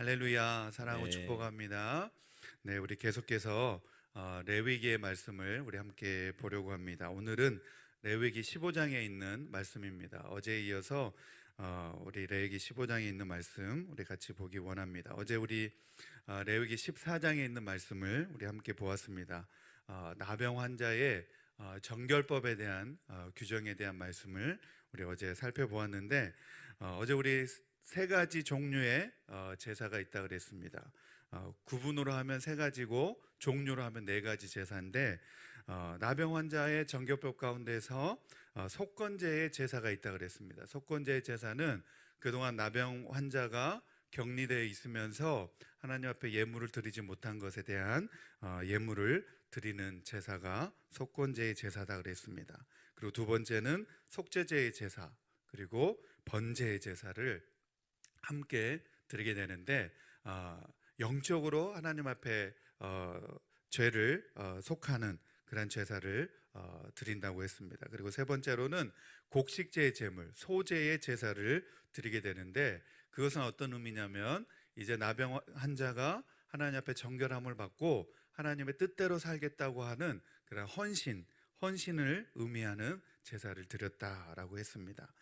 할렐루야 사랑하고 네. 축복합니다. 네, 우리 계속해서 어, 레위기의 말씀을 우리 함께 보려고 합니다. 오늘은 레위기 15장에 있는 말씀입니다. 어제에 이어서 어, 우리 레위기 15장에 있는 말씀 우리 같이 보기 원합니다. 어제 우리 어, 레위기 14장에 있는 말씀을 우리 함께 보았습니다. 어, 나병 환자의 어, 정결법에 대한 어, 규정에 대한 말씀을 우리 어제 살펴보았는데 어, 어제 우리 세 가지 종류의 어, 제사가 있다 그랬습니다. 어, 구분으로 하면 세 가지고 종류로 하면 네 가지 제사인데 어, 나병 환자의 정결법 가운데서 어, 속건제의 제사가 있다 그랬습니다. 속건제의 제사는 그동안 나병 환자가 격리되어 있으면서 하나님 앞에 예물을 드리지 못한 것에 대한 어, 예물을 드리는 제사가 속건제의 제사다 그랬습니다. 그리고 두 번째는 속죄제의 제사 그리고 번제의 제사를 함께 드리게 되는데 어, 영적으로 하나님 앞에 어, 죄를 어, 속하는 그런 제사를 어, 드린다고 했습니다. 그리고 세 번째로는 곡식제의 제물, 소제의 제사를 드리게 되는데 그것은 어떤 의미냐면 이제 나병 환자가 하나님 앞에 정결함을 받고 하나님의 뜻대로 살겠다고 하는 그런 헌신, 헌신을 의미하는 제사를 드렸다라고 했습니다.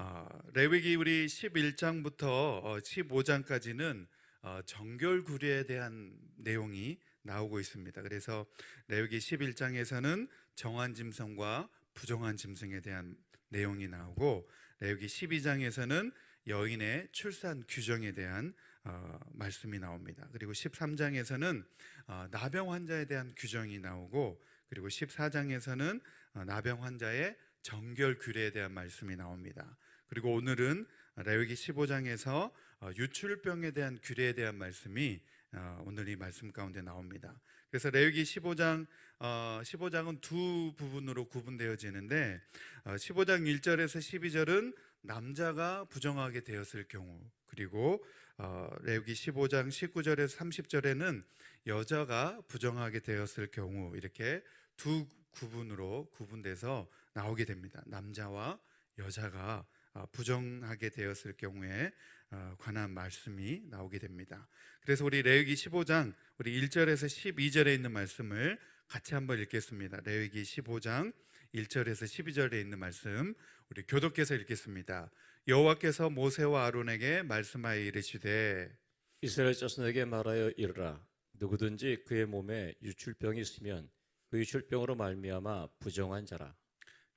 어, 레위기 우리 11장부터 15장까지는 어, 정결구리에 대한 내용이 나오고 있습니다. 그래서 레위기 11장에서는 정한 짐승과 부정한 짐승에 대한 내용이 나오고 레위기 12장에서는 여인의 출산 규정에 대한 어, 말씀이 나옵니다. 그리고 13장에서는 어, 나병 환자에 대한 규정이 나오고 그리고 14장에서는 어, 나병 환자의 정결 규례에 대한 말씀이 나옵니다. 그리고 오늘은 레위기 15장에서 어, 유출병에 대한 규례에 대한 말씀이 어, 오늘 이 말씀 가운데 나옵니다. 그래서 레위기 15장 어, 15장은 두 부분으로 구분되어지는데 어, 15장 1절에서 12절은 남자가 부정하게 되었을 경우 그리고 어, 레위기 15장 19절에서 30절에는 여자가 부정하게 되었을 경우 이렇게 두 구분으로 구분돼서 나오게 됩니다. 남자와 여자가 어, 부정하게 되었을 경우에 어, 관한 말씀이 나오게 됩니다. 그래서 우리 레위기 15장 우리 1절에서 12절에 있는 말씀을 같이 한번 읽겠습니다. 레위기 15장 1절에서 12절에 있는 말씀 우리 교독께서 읽겠습니다. 여호와께서 모세와 아론에게 말씀하여 이르시되 이스라엘 자손에게 말하여 이르라 누구든지 그의 몸에 유출병이 있으면 그 유출병으로 말미암아 부정한 자라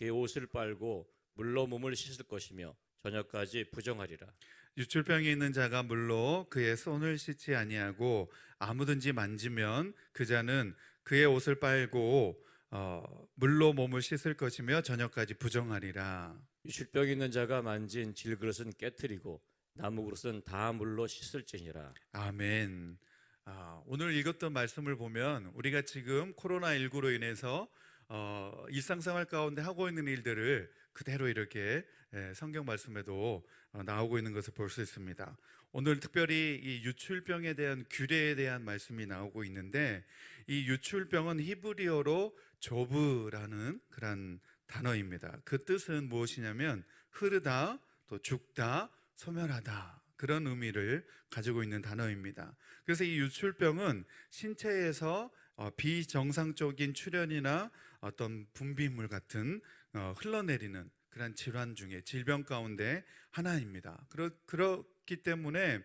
그의 옷을 빨고 물로 몸을 씻을 것이며 저녁까지 부정하리라. 유출병이 있는 자가 물로 그의 손을 씻지 아니하고 아무든지 만지면 그 자는 그의 옷을 빨고 어, 물로 몸을 씻을 것이며 저녁까지 부정하리라. 유출병 있는 자가 만진 질그릇은 깨뜨리고 나무 그릇은 다 물로 씻을지니라. 아멘. 아, 오늘 읽었던 말씀을 보면 우리가 지금 코로나 19로 인해서 어, 일상생활 가운데 하고 있는 일들을 그대로 이렇게 예, 성경 말씀에도 어, 나오고 있는 것을 볼 수 있습니다. 오늘 특별히 이 유출병에 대한 규례에 대한 말씀이 나오고 있는데 이 유출병은 히브리어로 조브라는 그런 단어입니다. 그 뜻은 무엇이냐면 흐르다, 또 죽다, 소멸하다. 그런 의미를 가지고 있는 단어입니다. 그래서 이 유출병은 신체에서 어, 비정상적인 출현이나 어떤 분비물 같은 어, 흘러내리는 그런 질환 중에 질병 가운데 하나입니다. 그렇, 그렇기 때문에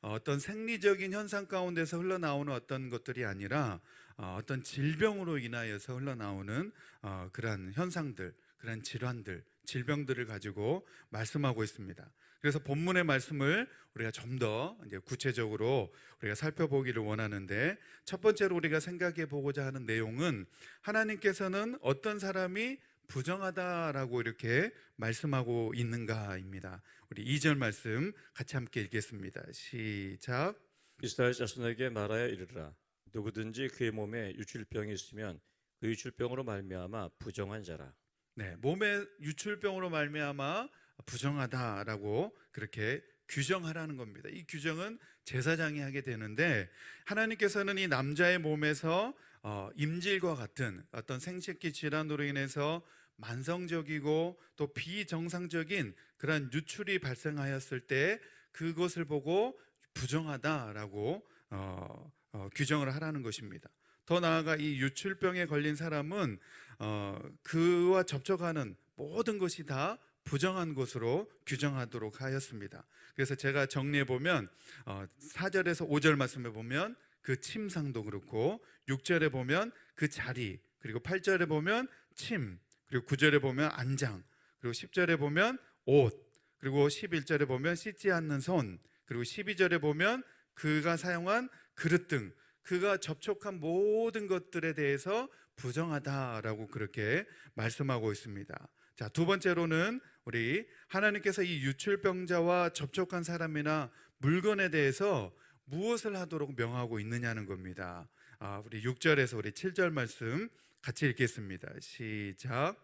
어떤 생리적인 현상 가운데서 흘러나오는 어떤 것들이 아니라 어, 어떤 질병으로 인하여서 흘러나오는 어, 그러한 현상들, 그러한 질환들, 질병들을 가지고 말씀하고 있습니다. 그래서 본문의 말씀을 우리가 좀 더 이제 구체적으로 우리가 살펴보기를 원하는데 첫 번째로 우리가 생각해 보고자 하는 내용은 하나님께서는 어떤 사람이 부정하다라고 이렇게 말씀하고 있는가입니다. 우리 2절 말씀 같이 함께 읽겠습니다. 시작. 이스라엘 자손에게 말하여 이르라 누구든지 그의 몸에 유출병이 있으면 그 유출병으로 말미암아 부정한 자라 네, 몸의 유출병으로 말미암아 부정하다라고 그렇게 규정하라는 겁니다. 이 규정은 제사장이 하게 되는데 하나님께서는 이 남자의 몸에서 어, 임질과 같은 어떤 생식기 질환으로 인해서 만성적이고 또 비정상적인 그런 유출이 발생하였을 때 그것을 보고 부정하다라고 어, 어, 규정을 하라는 것입니다. 더 나아가 이 유출병에 걸린 사람은 어, 그와 접촉하는 모든 것이 다 부정한 것으로 규정하도록 하였습니다. 그래서 제가 정리해 보면 어, 4절에서 5절 말씀에 보면 그 침상도 그렇고 6절에 보면 그 자리 그리고 8절에 보면 침 그리고 9절에 보면 안장 그리고 10절에 보면 옷 그리고 11절에 보면 씻지 않는 손 그리고 12절에 보면 그가 사용한 그릇 등 그가 접촉한 모든 것들에 대해서 부정하다라고 그렇게 말씀하고 있습니다. 자, 두 번째로는 우리 하나님께서 이 유출병자와 접촉한 사람이나 물건에 대해서 무엇을 하도록 명하고 있느냐는 겁니다. 아, 우리 6절에서 우리 7절 말씀 같이 읽겠습니다. 시작.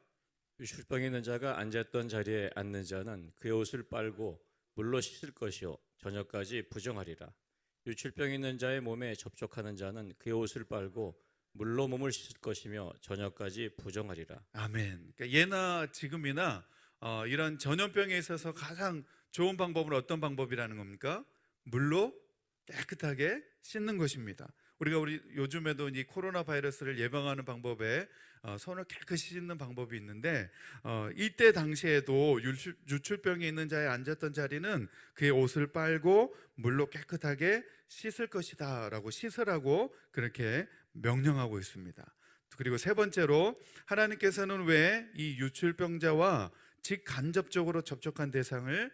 유출병이 있는 자가 앉았던 자리에 앉는 자는 그의 옷을 빨고 물로 씻을 것이요 저녁까지 부정하리라 유출병이 있는 자의 몸에 접촉하는 자는 그의 옷을 빨고 물로 몸을 씻을 것이며 저녁까지 부정하리라 아멘. 그러니까 예나 지금이나 어, 이런 전염병에 있어서 가장 좋은 방법은 어떤 방법이라는 겁니까? 물로 깨끗하게 씻는 것입니다. 우리가 우리 요즘에도 이 코로나 바이러스를 예방하는 방법에 어, 손을 깨끗이 씻는 방법이 있는데 어, 이때 당시에도 유출, 유출 병이 있는 자에 앉았던 자리는 그의 옷을 빨고 물로 깨끗하게 씻을 것이다라고 씻으라고 그렇게 명령하고 있습니다. 그리고 세 번째로 하나님께서는 왜 이 유출병자와 직간접적으로 접촉한 대상을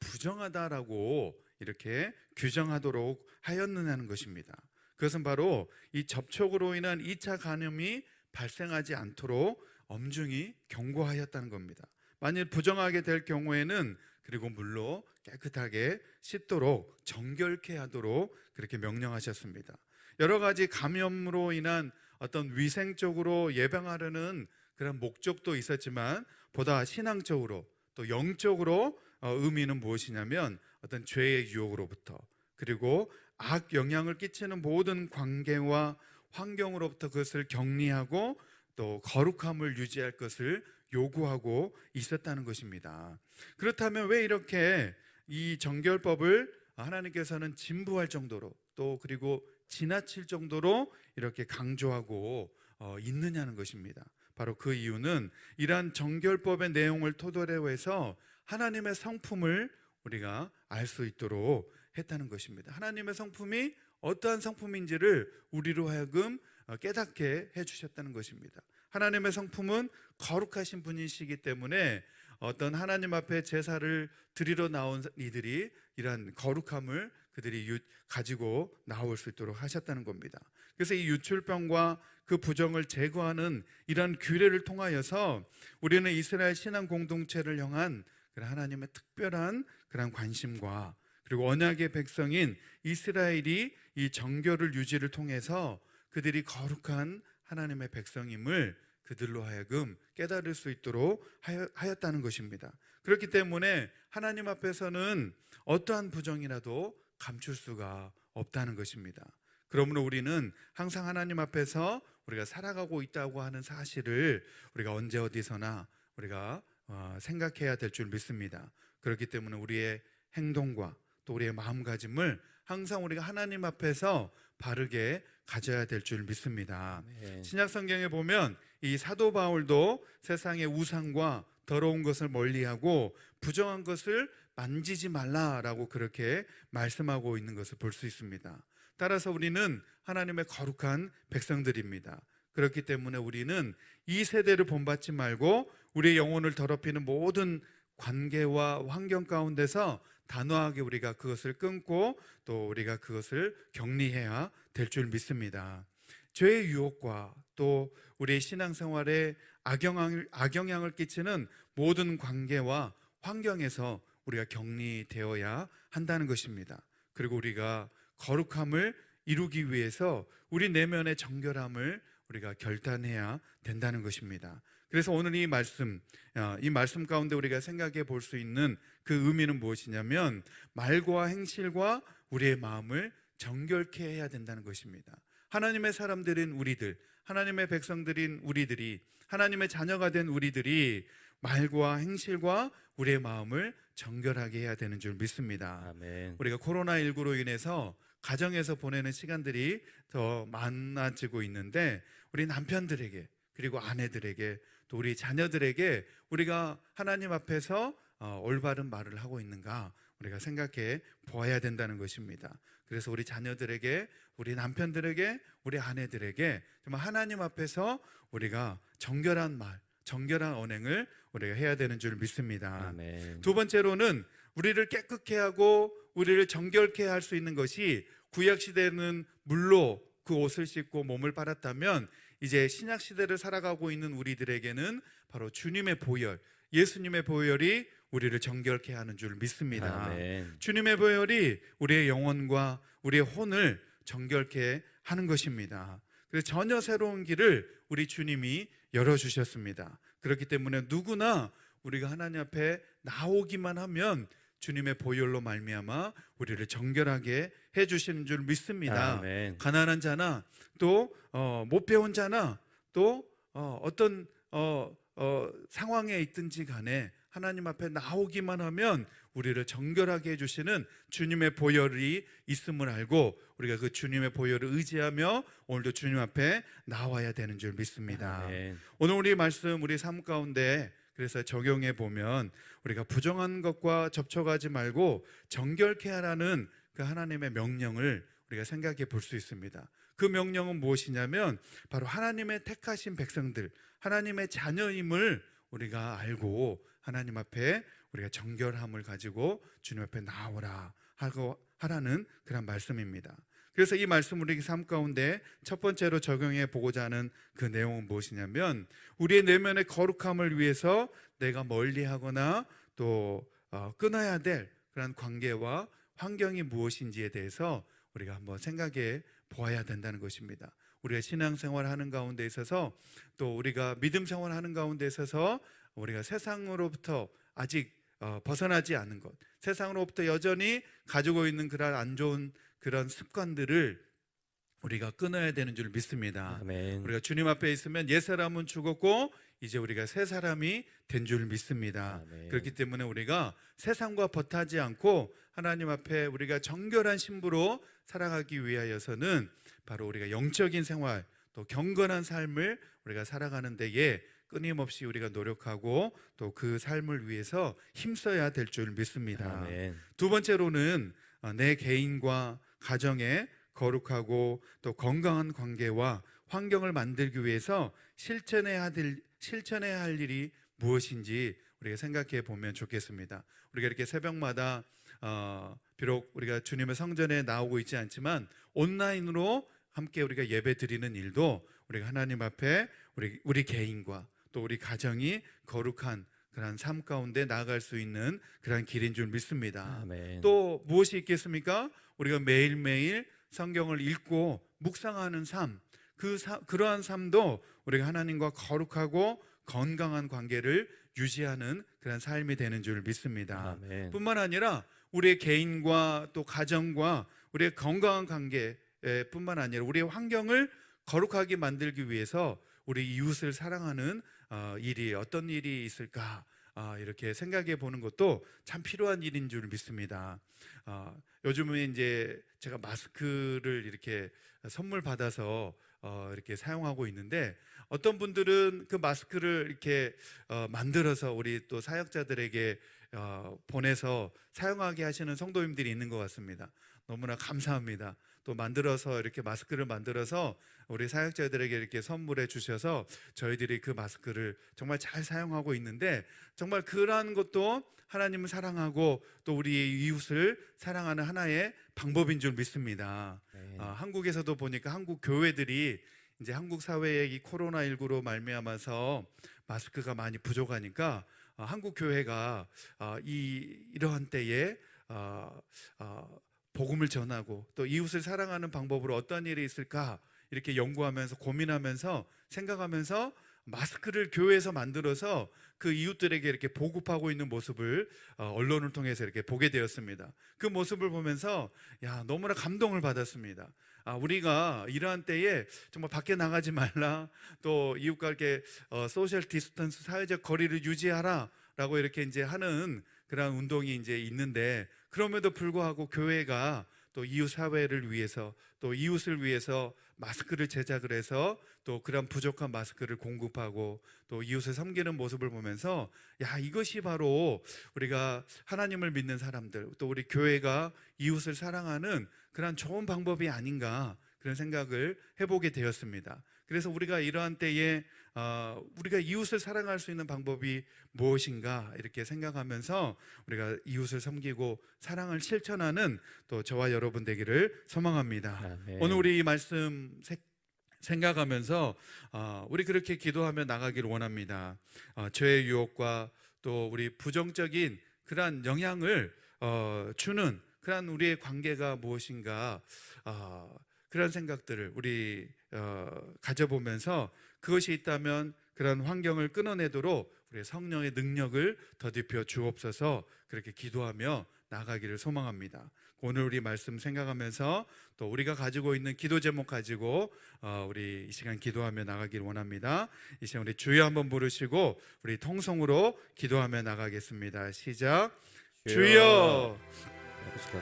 부정하다라고 이렇게 규정하도록 하였느냐는 것입니다. 그것은 바로 이 접촉으로 인한 2차 감염이 발생하지 않도록 엄중히 경고하였다는 겁니다. 만일 부정하게 될 경우에는 그리고 물로 깨끗하게 씻도록 정결케 하도록 그렇게 명령하셨습니다. 여러 가지 감염으로 인한 어떤 위생적으로 예방하려는 그런 목적도 있었지만 보다 신앙적으로 또 영적으로 어, 의미는 무엇이냐면 어떤 죄의 유혹으로부터 그리고 악 영향을 끼치는 모든 관계와 환경으로부터 그것을 격리하고 또 거룩함을 유지할 것을 요구하고 있었다는 것입니다. 그렇다면 왜 이렇게 이 정결법을 하나님께서는 진부할 정도로 또 그리고 지나칠 정도로 이렇게 강조하고 어, 있느냐는 것입니다. 바로 그 이유는 이러한 정결법의 내용을 토대로 해서 하나님의 성품을 우리가 알 수 있도록 했다는 것입니다. 하나님의 성품이 어떠한 성품인지를 우리로 하여금 어, 깨닫게 해주셨다는 것입니다. 하나님의 성품은 거룩하신 분이시기 때문에 어떤 하나님 앞에 제사를 드리러 나온 이들이 이러한 거룩함을 그들이 유- 가지고 나올 수 있도록 하셨다는 겁니다. 그래서 이 유출병과 그 부정을 제거하는 이러한 규례를 통하여서 우리는 이스라엘 신앙 공동체를 향한 하나님의 특별한 그런 관심과 그리고 언약의 백성인 이스라엘이 이 정결을 유지를 통해서 그들이 거룩한 하나님의 백성임을 그들로 하여금 깨달을 수 있도록 하였다는 것입니다. 그렇기 때문에 하나님 앞에서는 어떠한 부정이라도 감출 수가 없다는 것입니다. 그러므로 우리는 항상 하나님 앞에서 우리가 살아가고 있다고 하는 사실을 우리가 언제 어디서나 우리가 어, 생각해야 될 줄 믿습니다. 그렇기 때문에 우리의 행동과 또 우리의 마음가짐을 항상 우리가 하나님 앞에서 바르게 가져야 될 줄 믿습니다. 네. 신약 성경에 보면 이 사도 바울도 세상의 우상과 더러운 것을 멀리하고 부정한 것을 만지지 말라라고 그렇게 말씀하고 있는 것을 볼 수 있습니다. 따라서 우리는 하나님의 거룩한 백성들입니다. 그렇기 때문에 우리는 이 세대를 본받지 말고 우리의 영혼을 더럽히는 모든 관계와 환경 가운데서 단호하게 우리가 그것을 끊고 또 우리가 그것을 격리해야 될 줄 믿습니다. 죄의 유혹과 또 우리의 신앙생활에 악영향을, 악영향을 끼치는 모든 관계와 환경에서 우리가 격리되어야 한다는 것입니다. 그리고 우리가 거룩함을 이루기 위해서 우리 내면의 정결함을 우리가 결단해야 된다는 것입니다. 그래서 오늘 이 말씀, 어, 이 말씀 가운데 우리가 생각해 볼 수 있는 그 의미는 무엇이냐면 말과 행실과 우리의 마음을 정결케 해야 된다는 것입니다. 하나님의 사람들인 우리들, 하나님의 백성들인 우리들이, 하나님의 자녀가 된 우리들이 말과 행실과 우리의 마음을 정결하게 해야 되는 줄 믿습니다. 아멘. 우리가 코로나19로 인해서 가정에서 보내는 시간들이 더 많아지고 있는데 우리 남편들에게 그리고 아내들에게 또 우리 자녀들에게 우리가 하나님 앞에서 어, 올바른 말을 하고 있는가 우리가 생각해 보아야 된다는 것입니다. 그래서 우리 자녀들에게 우리 남편들에게 우리 아내들에게 정말 하나님 앞에서 우리가 정결한 말, 정결한 언행을 우리가 해야 되는 줄 믿습니다. 아멘. 두 번째로는 우리를 깨끗게 하고 우리를 정결케 할 수 있는 것이 구약 시대는 물로 그 옷을 씻고 몸을 빨았다면 이제 신약 시대를 살아가고 있는 우리들에게는 바로 주님의 보혈, 예수님의 보혈이 우리를 정결케 하는 줄 믿습니다. 아멘. 주님의 보혈이 우리의 영혼과 우리의 혼을 정결케 하는 것입니다. 그래서 전혀 새로운 길을 우리 주님이 열어 주셨습니다. 그렇기 때문에 누구나 우리가 하나님 앞에 나오기만 하면 주님의 보혈로 말미암아 우리를 정결하게 해 주시는 줄 믿습니다. 아멘. 가난한 자나 또못 배운 자나 또 어, 어떤 어, 어, 상황에 있든지 간에 하나님 앞에 나오기만 하면 우리를 정결하게 해주시는 주님의 보혈이 있음을 알고 우리가 그 주님의 보혈을 의지하며 오늘도 주님 앞에 나와야 되는 줄 믿습니다. 아멘. 오늘 우리 말씀 우리 삶 가운데 그래서 적용해 보면 우리가 부정한 것과 접촉하지 말고 정결케 하라는 그 하나님의 명령을 우리가 생각해 볼 수 있습니다. 그 명령은 무엇이냐면 바로 하나님의 택하신 백성들, 하나님의 자녀임을 우리가 알고 하나님 앞에 우리가 정결함을 가지고 주님 앞에 나오라 하고 하라는 그런 말씀입니다. 그래서 이 말씀 우리 삶 가운데 첫 번째로 적용해 보고자 하는 그 내용은 무엇이냐면 우리의 내면의 거룩함을 위해서 내가 멀리하거나 또 어, 끊어야 될 그런 관계와 환경이 무엇인지에 대해서 우리가 한번 생각해 보아야 된다는 것입니다. 우리가 신앙생활 하는 가운데 있어서 또 우리가 믿음 생활 하는 가운데 있어서 우리가 세상으로부터 아직 어, 벗어나지 않은 것, 세상으로부터 여전히 가지고 있는 그런 안 좋은 그런 습관들을 우리가 끊어야 되는 줄 믿습니다. 아멘. 우리가 주님 앞에 있으면 옛 사람은 죽었고 이제 우리가 새 사람이 된 줄 믿습니다. 아멘. 그렇기 때문에 우리가 세상과 벗하지 않고 하나님 앞에 우리가 정결한 신부로 살아가기 위하여서는 바로 우리가 영적인 생활 또 경건한 삶을 우리가 살아가는 데에 끊임없이 우리가 노력하고 또 그 삶을 위해서 힘써야 될 줄 믿습니다. 아멘. 두 번째로는 어, 내 개인과 가정에 거룩하고 또 건강한 관계와 환경을 만들기 위해서 실천해야 될 실천해야 할 일이 무엇인지 우리가 생각해 보면 좋겠습니다. 우리가 이렇게 새벽마다 어, 비록 우리가 주님의 성전에 나오고 있지 않지만 온라인으로 함께 우리가 예배 드리는 일도 우리가 하나님 앞에 우리 우리 개인과 또 우리 가정이 거룩한 그런 삶 가운데 나아갈 수 있는 그런 길인 줄 믿습니다. 아멘. 또 무엇이 있겠습니까? 우리가 매일매일 성경을 읽고 묵상하는 삶, 그 사- 그러한 삶도 우리가 하나님과 거룩하고 건강한 관계를 유지하는 그런 삶이 되는 줄 믿습니다. 아멘. 뿐만 아니라 우리의 개인과 또 가정과 우리의 건강한 관계뿐만 아니라 우리의 환경을 거룩하게 만들기 위해서 우리 이웃을 사랑하는 어, 일이 어떤 일이 있을까 아, 이렇게 생각해 보는 것도 참 필요한 일인 줄 믿습니다. 어, 요즘은 이제 제가 마스크를 이렇게 선물 받아서 어, 이렇게 사용하고 있는데 어떤 분들은 그 마스크를 이렇게 어, 만들어서 우리 또 사역자들에게 어, 보내서 사용하게 하시는 성도님들이 있는 것 같습니다. 너무나 감사합니다. 또 만들어서 이렇게 마스크를 만들어서 우리 사역자들에게 이렇게 선물해 주셔서 저희들이 그 마스크를 정말 잘 사용하고 있는데 정말 그러한 것도 하나님을 사랑하고 또 우리 이웃을 사랑하는 하나의 방법인 줄 믿습니다. 네. 아, 한국에서도 보니까 한국 교회들이 이제 한국 사회의 이 코로나 19로 말미암아서 마스크가 많이 부족하니까 아, 한국 교회가 아, 이 이러한 때에 아, 아, 복음을 전하고 또 이웃을 사랑하는 방법으로 어떤 일이 있을까 이렇게 연구하면서 고민하면서 생각하면서 마스크를 교회에서 만들어서 그 이웃들에게 이렇게 보급하고 있는 모습을 어, 언론을 통해서 이렇게 보게 되었습니다. 그 모습을 보면서 야 너무나 감동을 받았습니다. 아, 우리가 이러한 때에 정말 밖에 나가지 말라 또 이웃과 이렇게 어, 소셜 디스턴스 사회적 거리를 유지하라라고 이렇게 이제 하는 그런 운동이 이제 있는데 그럼에도 불구하고 교회가 또 이웃 사회를 위해서 또 이웃을 위해서 마스크를 제작을 해서 또 그런 부족한 마스크를 공급하고 또 이웃을 섬기는 모습을 보면서 야 이것이 바로 우리가 하나님을 믿는 사람들 또 우리 교회가 이웃을 사랑하는 그런 좋은 방법이 아닌가 그런 생각을 해보게 되었습니다. 그래서 우리가 이러한 때에 어, 우리가 이웃을 사랑할 수 있는 방법이 무엇인가 이렇게 생각하면서 우리가 이웃을 섬기고 사랑을 실천하는 또 저와 여러분 되기를 소망합니다. 아멘. 오늘 우리 이 말씀 세- 생각하면서 어, 우리 그렇게 기도하며 나가기를 원합니다. 어, 죄의 유혹과 또 우리 부정적인 그러한 영향을 어, 주는 그러한 우리의 관계가 무엇인가 어, 그런 생각들을 우리 어, 가져보면서 그것이 있다면 그런 환경을 끊어내도록 우리의 성령의 능력을 더딥혀 주옵소서 그렇게 기도하며 나가기를 소망합니다. 오늘 우리 말씀 생각하면서 또 우리가 가지고 있는 기도 제목 가지고 어, 우리 이 시간 기도하며 나가기를 원합니다. 이 시간 우리 주여 한번 부르시고 우리 통성으로 기도하며 나가겠습니다. 시작. 주여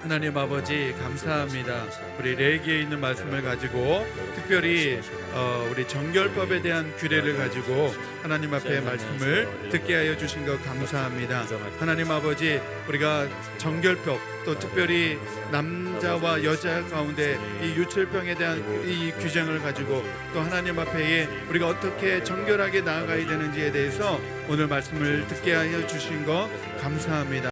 하나님 아버지 감사합니다. 우리 레기에 있는 말씀을 가지고 특별히 어, 우리 정결법에 대한 규례를 가지고 하나님 앞에 말씀을 듣게 하여 주신 것 감사합니다. 하나님 아버지 우리가 정결법 또 특별히 남자와 여자 가운데 이 유출병에 대한 이 규정을 가지고 또 하나님 앞에 우리가 어떻게 정결하게 나아가야 되는지에 대해서 오늘 말씀을 듣게 하여 주신 것 감사합니다.